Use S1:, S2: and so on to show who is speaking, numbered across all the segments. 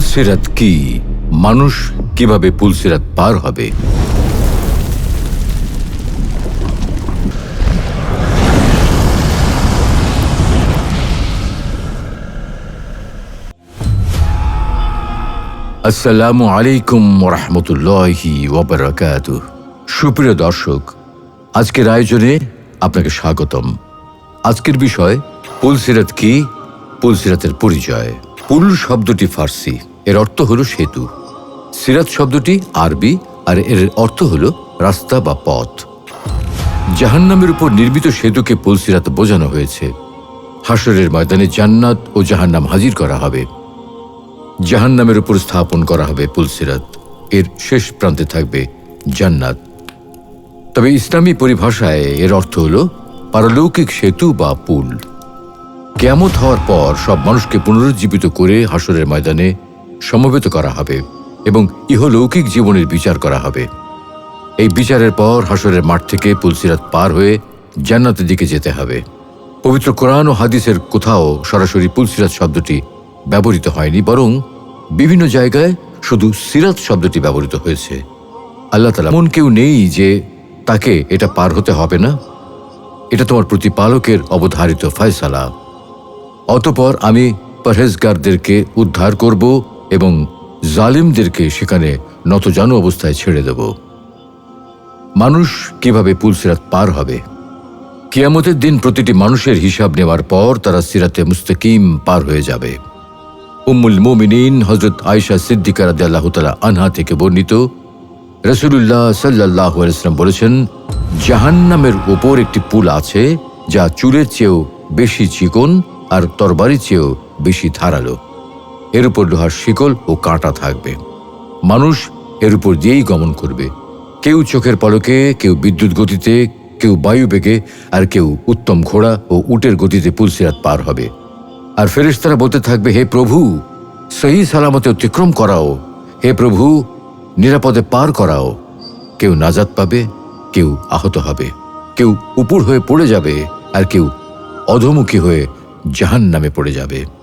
S1: পুলসিরাত কি? মানুষ কীভাবে পুলসিরাত পার হবে? আসসালামু আলাইকুম রহমতুল্লাহি ওবরাকাত। সুপ্রিয় দর্শক, আজকের আয়োজনে আপনাকে স্বাগতম। আজকের বিষয় পুলসিরাত কি? পুলসিরাতের পরিচয়। পুল শব্দটি ফার্সি। এর অর্থ হলো সেতু। সিরাত শব্দটি আরবি আর এর অর্থ হলো রাস্তা বা পথ। জাহান্নামের উপর নির্মিত সেতুকে পুলসিরাত বোঝানো হয়েছে। হাসরের ময়দানে জান্নাত ও জাহান্নাম হাজির করা হবে। জাহান্নামের উপর স্থাপন করা হবে পুলসিরাত। এর শেষ প্রান্তে থাকবে জান্নাত। তবে ইসলামী পরিভাষায় এর অর্থ হল পারলৌকিক সেতু বা পুল। কেয়ামত হওয়ার পর সব মানুষকে পুনরুজ্জীবিত করে হাসরের ময়দানে সমবেত করা হবে এবং ইহলৌকিক জীবনের বিচার করা হবে। এই বিচারের পর হাসরের মাঠ থেকে পুলসিরাত পার হয়ে জান্নাতের দিকে যেতে হবে। পবিত্র কোরআন ও হাদিসের কোথাও সরাসরি পুলসিরাত শব্দটি ব্যবহৃত হয়নি, বরং বিভিন্ন জায়গায় শুধু সিরাত শব্দটি ব্যবহৃত হয়েছে। আল্লাহ তালা এমন কেউ নেই যে তাকে এটা পার হতে হবে না। এটা তোমার প্রতিপালকের অবধারিত ফয়সালা। অতপর আমি পরহেজগারদেরকে উদ্ধার করব এবং জালিমদেরকে সেখানে নতজানু অবস্থায় ছেড়ে দেব। মানুষ কীভাবে পুলসিরাত পার হবে? কিয়ামতের দিন প্রতিটি মানুষের হিসাব নেওয়ার পর তারা সিরাতে মুস্তাকিম পার হয়ে যাবে। উম্মুল মোমিনিন হজরত আয়সা সিদ্দিকা রাদে আল্লাহ তালা আনহা থেকে বর্ণিত রসুল্লাহ সাল্লাহ আলাইসলাম বলেছেন, জাহান্নামের ওপর একটি পুল আছে যা চুলের চেয়েও বেশি চিকন আর তরবারির চেয়েও বেশি ধারালো। এর উপর লোহার শিকল ও কাঁটা থাকবে। মানুষ এর উপর দিয়েই গমন করবে। কেউ চোখের পলকে, কেউ বিদ্যুৎ গতিতে, কেউ বায়ু বেগে, আর কেউ উত্তম ঘোড়া ও উটের গতিতে পুলসিরাত পার হবে। আর ফেরেশতারা বলতে থাকবে, হে প্রভু, সহি সালামতে অতিক্রম করাও। হে প্রভু, নিরাপদে পার করাও। কেউ নাজাত পাবে, কেউ আহত হবে। কেউ উপুর হয়ে পড়ে যাবে, আর কেউ অধমুখী হয়ে জাহান নামে পড়ে যাবে।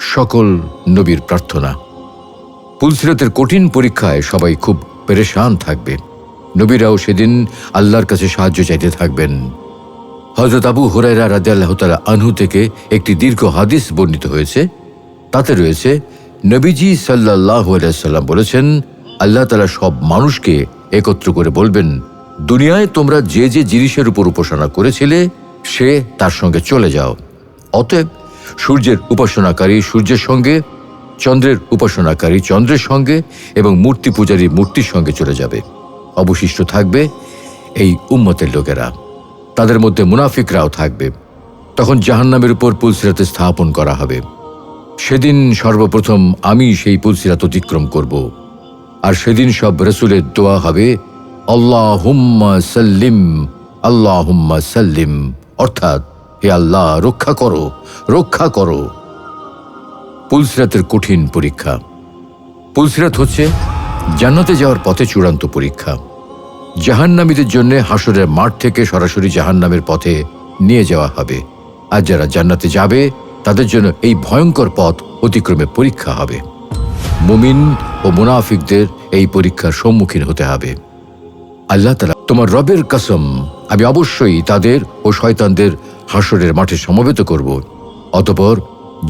S1: সকল নবীর প্রার্থনা। পুলসিরাতের কঠিন পরীক্ষায় সবাই খুব পেরেশান থাকবে। নবীরাও সেদিন আল্লাহর কাছে সাহায্য চাইতে থাকবেন। হজরত আবু হুরাইরা রাজা আল্লাহ তালা আনহু থেকে একটি দীর্ঘ হাদিস বর্ণিত হয়েছে। তাতে রয়েছে, নবীজি সাল্লাহ সাল্লাম বলেছেন, আল্লাহ তালা সব মানুষকে একত্র করে বলবেন, দুনিয়ায় তোমরা যে যে জিনিসের উপর উপাসনা করেছিলে, সে তার সঙ্গে চলে যাও। অতএব সূর্যের উপাসনাকারী সূর্যের সঙ্গে, চন্দ্রের উপাসনাকারী চন্দ্রের সঙ্গে এবং মূর্তি পূজারী মূর্তির সঙ্গে চলে যাবে। অবশিষ্ট থাকবে এই উম্মতের লোকেরা। তাদের মধ্যে মুনাফিকরাও থাকবে। তখন জাহান্নামের উপর পুলসিরাতে স্থাপন করা হবে। সেদিন সর্বপ্রথম আমি সেই পুলসিরাত অতিক্রম করব। আর সেদিন সব রসুলের দোয়া হবে আল্লাহ হুম্মা সাল্লিম আল্লাহ সাল্লিম। অর্থাৎ হে আল্লাহ, রক্ষা করো রক্ষা করো। পুলসিরাতের কঠিন পরীক্ষা। পুলসিরাত হচ্ছে জান্নাতে যাওয়ার পথে চূড়ান্ত পরীক্ষা। জাহান্নামীদের জন্য হাসরের মাঠ থেকে সরাসরি জাহান্নামের পথে নিয়ে যাওয়া হবে। আর যারা জান্নাতে যাবে, তাদের জন্য এই ভয়ঙ্কর পথ অতিক্রমে পরীক্ষা হবে। মুমিন ও মুনাফিকদের এই পরীক্ষার সম্মুখীন হতে হবে। আল্লাহ তালা তোমার রবের কসম, আমি অবশ্যই তাদের ও শয়তানদের হাসরের মাঠে সমবেত করব, অতপর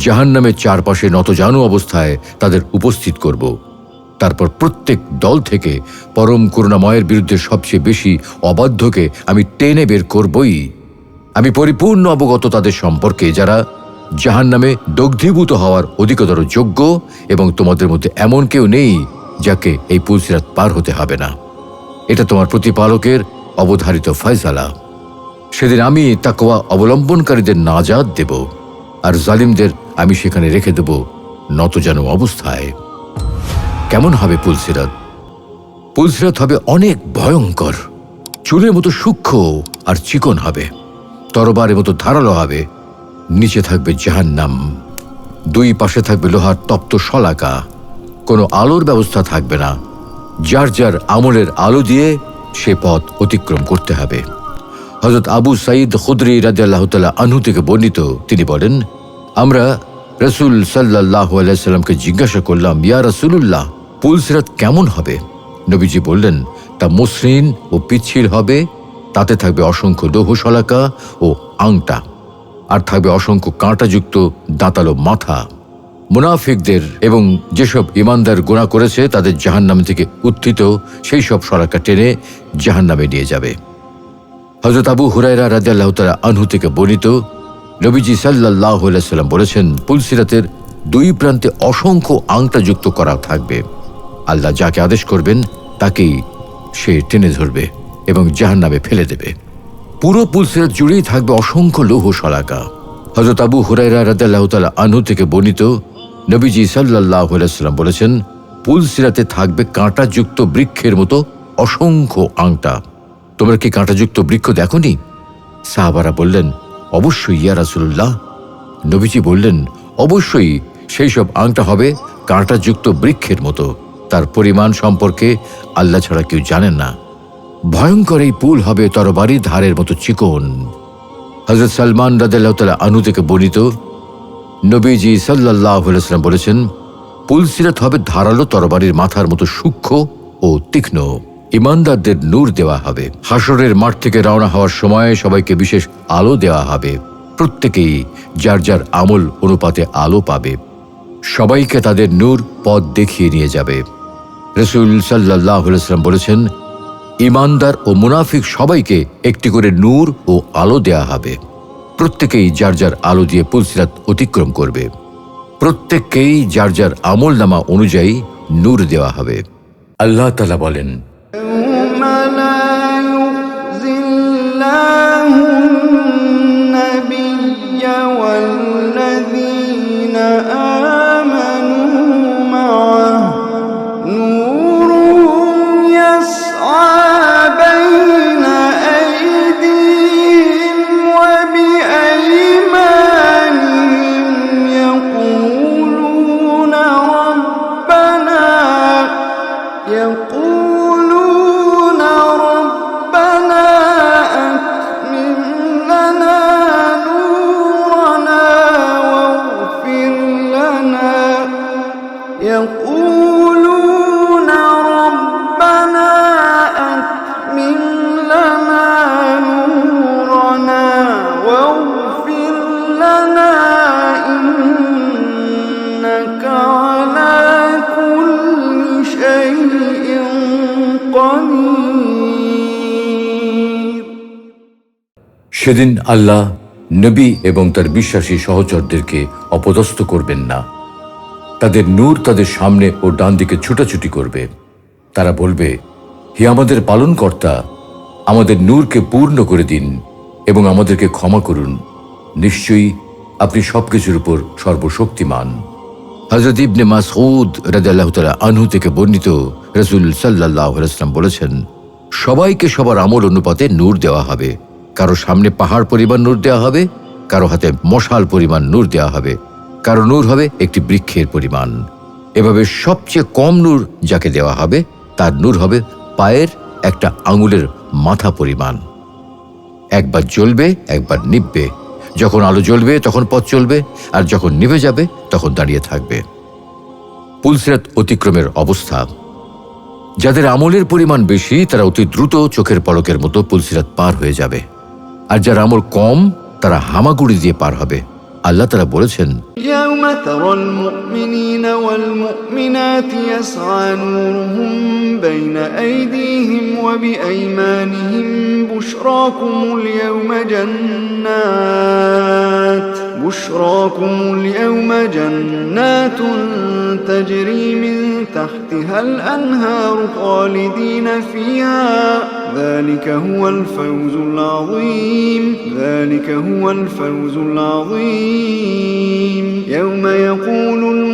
S1: জাহান্নামের চারপাশে নতজানু অবস্থায় তাদের উপস্থিত করব। তারপর প্রত্যেক দল থেকে পরম করুণাময়ের বিরুদ্ধে সবচেয়ে বেশি অবাধ্যকে আমি টেনে বের করবই। আমি পরিপূর্ণ অবগত তাদের সম্পর্কে, যারা জাহান নামে দগ্ধীভূত হওয়ার অধিকতর যোগ্য এবং তোমাদের মধ্যে এমন কেউ নেই যাকে এই পুলসিরাত পার হতে হবে না। এটা তোমার প্রতিপালকের অবধারিত ফয়সালা। সেদিন আমি তাকওয়া অবলম্বনকারীদের নাজাদ দেব আর জালিমদের আমি সেখানে রেখে দেব নতজানু অবস্থায়। কেমন হবে পুলসিরাত পুলসিরাত হবে অনেক ভয়ঙ্কর। চুলের মতো সূক্ষ্ম আর চিকন হবে। তরবারের মতো ধারালো হবে। নিচে থাকবে জাহান্নাম। দুই পাশে থাকবে লোহার তপ্ত শলাকা। কোনো আলোর ব্যবস্থা থাকবে না। যার যার আমলের আলো দিয়ে সে পথ অতিক্রম করতে হবে। হজরত আবু সাইদ খুদরি রাজি আল্লাহ আনহু থেকে বর্ণিত। তিনি বলেন, আমরা রসুল সাল্লাহ আলাইসাল্লামকে জিজ্ঞাসা করলাম, ইয়া রসুল্লাহ পুলসিরাত কেমন হবে? নবীজি বললেন, তা মসৃণ ও পিচ্ছিল হবে, তাতে থাকবে অসংখ্য লৌহ শলাকা ও আংটা, আর থাকবে অসংখ্য কাঁটাযুক্ত দাঁতালো মাথা। মুনাফিকদের এবং যেসব ইমানদার গোনা করেছে, তাদের জাহান্নাম থেকে উত্থিত, সেই সব শলাকা টেনে জাহান্নামে নিয়ে যাবে। হজরত আবু হুরাইরা রাজিয়াল্লাহ তালা আনহু থেকে বর্ণিত নবীজি সাল্লাহ সাল্লাম বলেছেন পুলসিরাতের দুই প্রান্তে অসংখ্য আংটা যুক্ত করা থাকবে। আল্লাহ যাকে আদেশ করবেন, তাকেই সে টেনে ধরবে এবং জাহান নামে ফেলে দেবে। পুরো পুলসিরাত জুড়েই থাকবে অসংখ্য লৌহ শলাকা। হজরত আবু হুরাইরা রাজিয়াল্লাহ তালা আনহু থেকে বর্ণিত নবীজি সাল্লাহ সাল্লাম বলেছেন পুলসিরাতে থাকবে কাঁটাযুক্ত বৃক্ষের মতো অসংখ্য আংটা। তোমরা কি কাঁটাযুক্ত বৃক্ষ দেখনি? সাহাবারা বললেন, অবশ্যই ইয়া রাসুল্লাহ নবীজি বললেন, অবশ্যই, সেই সব আংটা হবে কাঁটাযুক্ত বৃক্ষের মতো। তার পরিমাণ সম্পর্কে আল্লাহ ছাড়া কেউ জানেন না। ভয়ঙ্কর এই পুল হবে তরবারি ধারের মতো চিকন। হজরত সালমান রাদাল্লাহ আনু থেকে বর্ণিত, নবীজি সাল্লাহ সাল্লাম বলেছেন পুলসিরাত হবে ধারালো তরবারির মাথার মতো সূক্ষ্ম ও তীক্ষ্ণ। ইমানদারদের নূর দেওয়া হবে। হাসরের মাঠ থেকে রওনা হওয়ার সময় সবাইকে বিশেষ আলো দেওয়া হবে। প্রত্যেকেই যার যার আমল অনুপাতে আলো পাবে। সবাইকে তাদের নূর পথ দেখিয়ে নিয়ে যাবে। রসুল সাল্লাহ সাল্লাম বলেছেন, ইমানদার ও মুনাফিক সবাইকে একটি করে নূর ও আলো দেয়া হবে। প্রত্যেকেই যার যার আলো দিয়ে পুলসিরাত অতিক্রম করবে। প্রত্যেককেই যার যার আমল নামা অনুযায়ী নূর দেওয়া হবে। আল্লাহ তালা বলেন
S2: Oh.
S1: সেদিন আল্লাহ নবী এবং তার বিশ্বাসী সহচরদেরকে অপদস্থ করবেন না। তাদের নূর তাদের সামনে ও ডান দিকে ছুটাছুটি করবে। তারা বলবে, হে আমাদের পালনকর্তা, আমাদের নূরকে পূর্ণ করে দিন এবং আমাদেরকে ক্ষমা করুন। নিশ্চয়ই আপনি সবকিছুর উপর সর্বশক্তিমান। হজরত ইবনে মাসউদ রাজাল্লাহ তালা আনহু থেকে বর্ণিত রসুল সাল্লাহ বলেছেন, সবাইকে সবার আমল অনুপাতে নূর দেওয়া হবে। কারও সামনে পাহাড় পরিমাণ নূর দেওয়া হবে, কারও হাতে মশাল পরিমাণ নূর দেওয়া হবে, কারও নূর হবে একটি বৃক্ষের পরিমাণ। এভাবে সবচেয়ে কম নূর যাকে দেওয়া হবে, তার নূর হবে পায়ের একটা আঙুলের মাথা পরিমাণ। একবার জ্বলবে, একবার নিববে যখন আলো জ্বলবে, তখন পথ চলবে, আর যখন নিভে যাবে, তখন দাঁড়িয়ে থাকবে। পুলসিরাত অতিক্রমের অবস্থা। যাদের আমলের পরিমাণ বেশি, তারা অতি দ্রুত চোখের পলকের মতো পুলসিরাত পার হয়ে যাবে। আর যার আমল কম তারা হামাগুড়ি দিয়ে পার হবে আল্লাহ তারা বলেছেন
S2: يوم ترى المؤمنين والمؤمنات يسعى نورهم بين أيديهم وبأيمانهم بشراكم اليوم جنات بشراكم اليوم جنات تجري من تحتها الأنهار خالدين فيها ذلك هو الفوز العظيم. ذلك هو الفوز العظيم. يوم يقول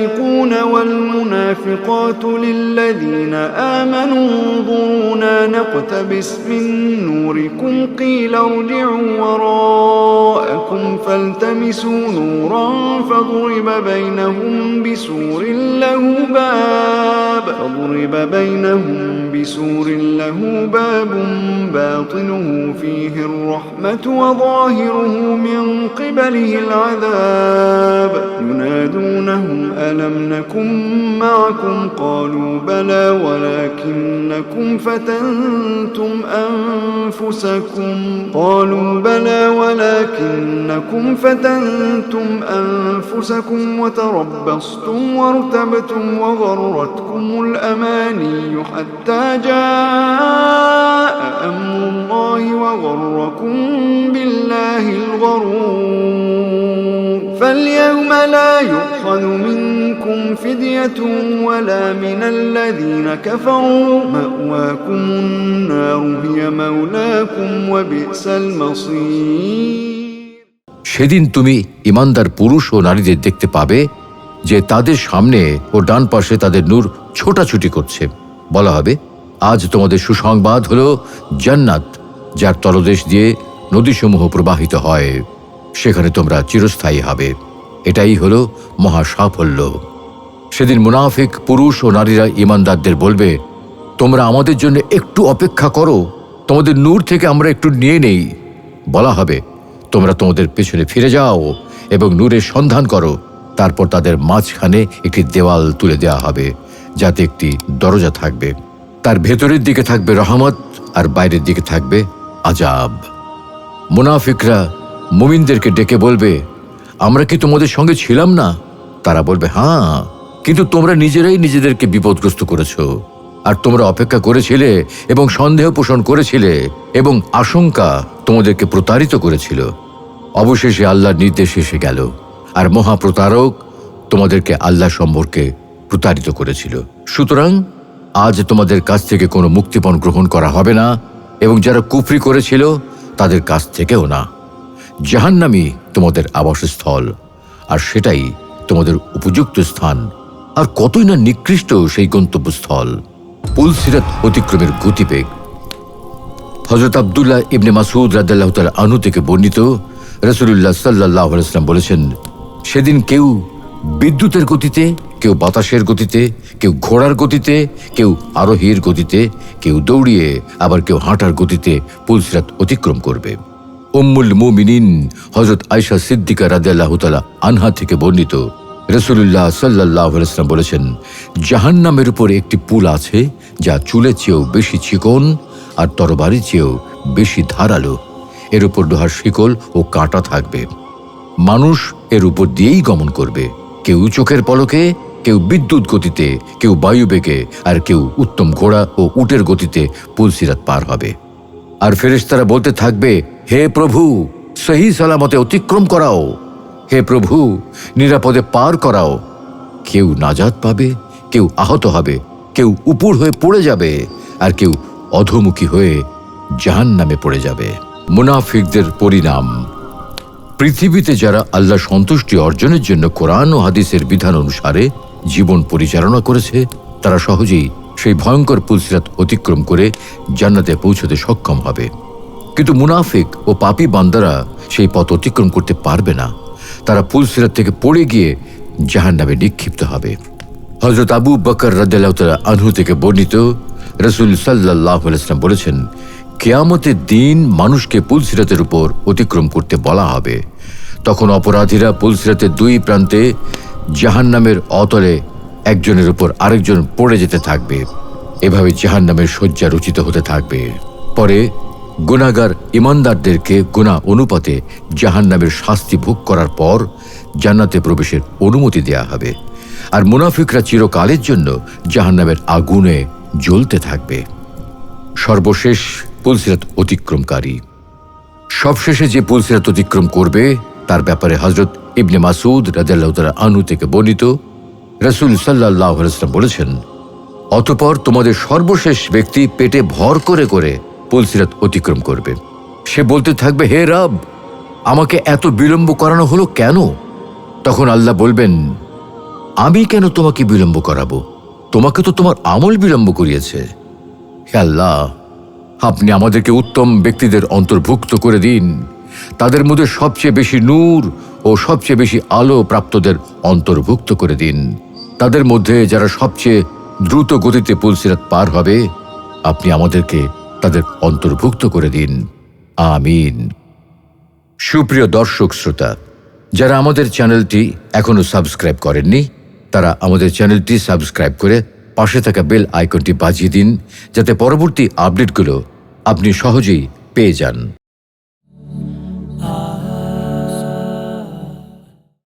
S2: المنافقون والمنافقات للذين آمنوا. انظرونا نقتبس من نوركم. قيل ارجعوا وراءكم فالتمسوا نورا فضرب بينهم بسور له باب. فضرب بينهم بسور له باب باطنه فيه الرحمة وظاهره من قبله العذاب. ألم نكن معكم. قالوا بلى ولكنكم فتنتم أنفسكم. قالوا بلى ولكنكم فتنتم أنفسكم وتربصتم وارتبتم وغرتكم الأماني حتى جاء أمر الله وغركم بالله الغرور. فاليوم لا يؤخذ منكم فدية ولا من الذين كفروا مأواكم النار هي مولاكم وبئس المصير
S1: সেদিন তুমি ইমানদার পুরুষ ও নারীদের দেখতে পাবে যে তাদের সামনে ও ডান পাশে তাদের নূর ছোটাছুটি করছে বলা হবে আজ তোমাদের সুসংবাদ হলো জান্নাত যার তলদেশ দিয়ে নদীসমূহ প্রবাহিত হয় সেখানে তোমরা চিরস্থায়ী হবে। এটাই হল মহা সাফল্য সেদিন মুনাফিক, পুরুষ ও নারীরা ইমানদারদের বলবে, তোমরা আমাদের জন্য একটু অপেক্ষা করো। তোমাদের নূর থেকে আমরা একটু নিয়ে নেই। বলা হবে, তোমরা তোমাদের পেছনে ফিরে যাও এবং নূরের সন্ধান করো। তারপর তাদের মাঝখানে একটি দেওয়াল তুলে দেওয়া হবে, যাতে একটি দরজা থাকবে। তার ভেতরের দিকে থাকবে রহমত আর বাইরের দিকে থাকবে আজাব। মুনাফিকরা মুমিনদেরকে ডেকে বলবে, আমরা কি তোমাদের সঙ্গে ছিলাম না? তারা বলবে হ্যাঁ কিন্তু তোমরা নিজেরাই নিজেদেরকে বিপদগ্রস্ত করেছ। আর তোমরা অপেক্ষা করেছিলে এবং সন্দেহ পোষণ করেছিলে এবং আশঙ্কা তোমাদেরকে প্রতারিত করেছিল। অবশেষে আল্লাহর নির্দেশ এসে গেল, আর মহাপ্রতারক তোমাদেরকে আল্লাহ সম্পর্কে প্রতারিত করেছিল। সুতরাং আজ তোমাদের কাছ থেকে কোনো মুক্তিপণ গ্রহণ করা হবে না এবং যারা কুফরি করেছিল তাদের কাছ থেকেও না। জাহান্নামি তোমাদের আবাসস্থল, আর সেটাই তোমাদের উপযুক্ত স্থান। আর কতই না নিকৃষ্ট সেই গন্তব্যস্থল। পুলসিরাত অতিক্রমের গতিবেগ। হজরত আবদুল্লাহ ইবনে মাসুদ রাদ্দাল্লাহ তাল আনু থেকে বর্ণিত রসুল্লাহ সাল্লাহ বলেছেন, সেদিন কেউ বিদ্যুতের গতিতে, কেউ বাতাসের গতিতে, কেউ ঘোড়ার গতিতে, কেউ আরোহীর গতিতে, কেউ দৌড়িয়ে, আবার কেউ হাঁটার গতিতে পুলসিরাত অতিক্রম করবে। উম্মুল মুমিনিন হজরত আয়সা সিদ্দিকা রাদিয়াল্লাহু তাআলা আনহা থেকে বর্ণিত। রসুল্লাহ সাল্লাহ বলেছেন, জাহান্নামের উপর একটি পুল আছে, যা চুলের চেয়েও বেশি চিকন আর তরবারির চেয়েও বেশি ধারালো। এর উপর লোহার শিকল ও কাঁটা থাকবে। মানুষ এর উপর দিয়েই গমন করবে। কেউ চোখের পলকে, কেউ বিদ্যুৎ গতিতে, কেউ বায়ুবেগে আর কেউ উত্তম ঘোড়া ও উটের গতিতে পুলসিরাত পার হবে। আর ফেরেশতারা বলতে থাকবে হে প্রভু, সহি সালামতে অতিক্রম করাও। হে প্রভু, নিরাপদে পার করাও। কেউ নাজাত পাবে, কেউ আহত হবে, কেউ উপুর হয়ে পড়ে যাবে, আর কেউ অধমুখী হয়ে জাহান নামে পড়ে যাবে। মুনাফিকদের পরিণাম। পৃথিবীতে যারা আল্লাহ সন্তুষ্টি অর্জনের জন্য কোরআন ও হাদিসের বিধান অনুসারে জীবন পরিচালনা করেছে, তারা সহজেই সেই ভয়ঙ্কর পুলসিরাত অতিক্রম করে জান্নাতে পৌঁছতে সক্ষম হবে। কিন্তু মুনাফিক ও পাপী বান্দারা সেই পথ অতিক্রম করতে পারবে না। তারা পুলসিরাত থেকে পড়ে গিয়ে জাহান নামে নিক্ষিপ্ত হবে। হজরত আবু বকর রাদ্দাল্লাহ আনহু থেকে বর্ণিত রসুল সাল্লাহ আলাইসলাম বলেছেন, কেয়ামতের দিন মানুষকে পুলসিরাতের উপর অতিক্রম করতে বলা হবে। তখন অপরাধীরা পুলসিরাতের দুই প্রান্তে জাহান্নামের অতলে একজনের উপর আরেকজন পড়ে যেতে থাকবে। এভাবে জাহান্নামের শয্যা রচিত হতে থাকবে। পরে গুণাগার ইমানদারদেরকে গুণা অনুপাতে জাহান্নামের শাস্তি ভোগ করার পর জান্নাতে প্রবেশের অনুমতি দেয়া হবে। আর মুনাফিকরা চিরকালের জন্য জাহান্নামের আগুনে জ্বলতে থাকবে। সর্বশেষ পুলসিরাত অতিক্রমকারী। সবশেষে যে পুলসিরাত অতিক্রম করবে, তার ব্যাপারে হজরত ইবনে মাসুদ রাজাল্লাহ আনু থেকে বর্ণিত রসুল সাল্লাহ বলেছেন, অতপর তোমাদের সর্বশেষ ব্যক্তি পেটে ভর করে করে পুলসিরাত অতিক্রম করবে। সে বলতে থাকবে, হে রব, আমাকে এত বিলম্ব করানো হলো কেন? তখন আল্লাহ বলবেন, আমি কেন তোমাকে বিলম্ব করাবো? তোমাকে তো তোমার আমল বিলম্ব করিয়েছে। হে আল্লাহ, আপনি আমাদেরকে উত্তম ব্যক্তিদের অন্তর্ভুক্ত করে দিন। তাদের মধ্যে সবচেয়ে বেশি নূর ও সবচেয়ে বেশি আলো প্রাপ্তদের অন্তর্ভুক্ত করে দিন। তাদের মধ্যে যারা সবচেয়ে দ্রুত গতিতে পুলসিরাত পার হবে, আপনি আমাদেরকে তাদের অন্তর্ভুক্ত করে দিন। আমিন। সুপ্রিয় দর্শক শ্রোতা, যারা আমাদের চ্যানেলটি এখনও সাবস্ক্রাইব করেননি, তারা আমাদের চ্যানেলটি সাবস্ক্রাইব করে পাশে থাকা বেল আইকনটি বাজিয়ে দিন, যাতে পরবর্তী আপডেটগুলো আপনি সহজেই পেয়ে যান।